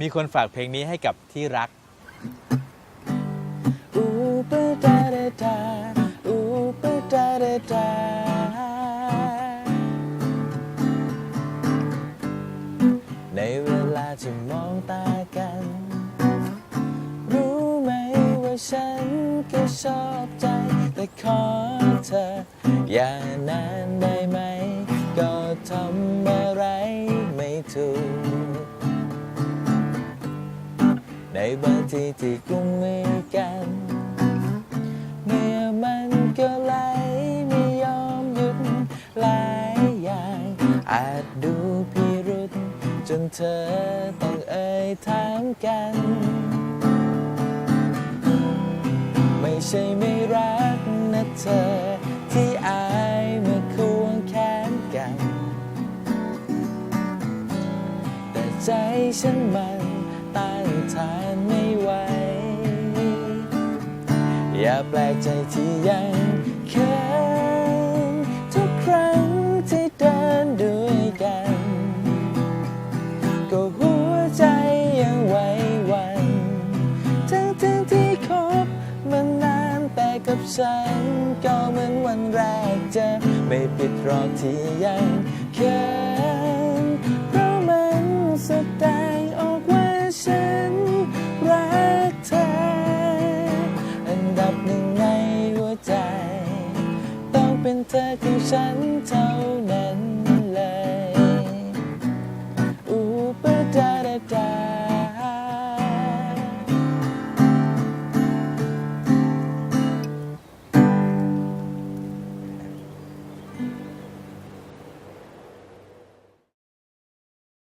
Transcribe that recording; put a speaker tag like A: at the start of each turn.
A: มีคนฝากเพลงนี้ให้กับที่รัก
B: อูปะดาดาดาอูปะดาดาดาในเวลาที่มองตากัน รู้ไหมว่าฉันก็ชอบใจ แต่ขอเธอ อย่านานได้ไหม ก็ทำอะไรไม่ถูก บางทีที่กุมมือกันเมื่อมันก็ไหลไม่ยอมหยุดหลายอย่าง อาจดูพิรุษจนเธอต้องเอ่ยถามกัน ไม่ใช่ไม่รักนะเธอที่อายเมื่อควงแขนกัน แต่ใจฉันมัน ต้านทานไม่ไหว อย่าแปลกใจที่ยังเขินทุกครั้งที่เดินด้วยกัน ก็หัวใจยังไหวหวัน ทั้งทั้งที่คบมานานแต่กับฉัน ก็เหมือนวันแรกเจอไม่ปิดหรอกที่ยังเขิน เป็นเธอของฉันเท่านั้นเลยอูปะดาดาดา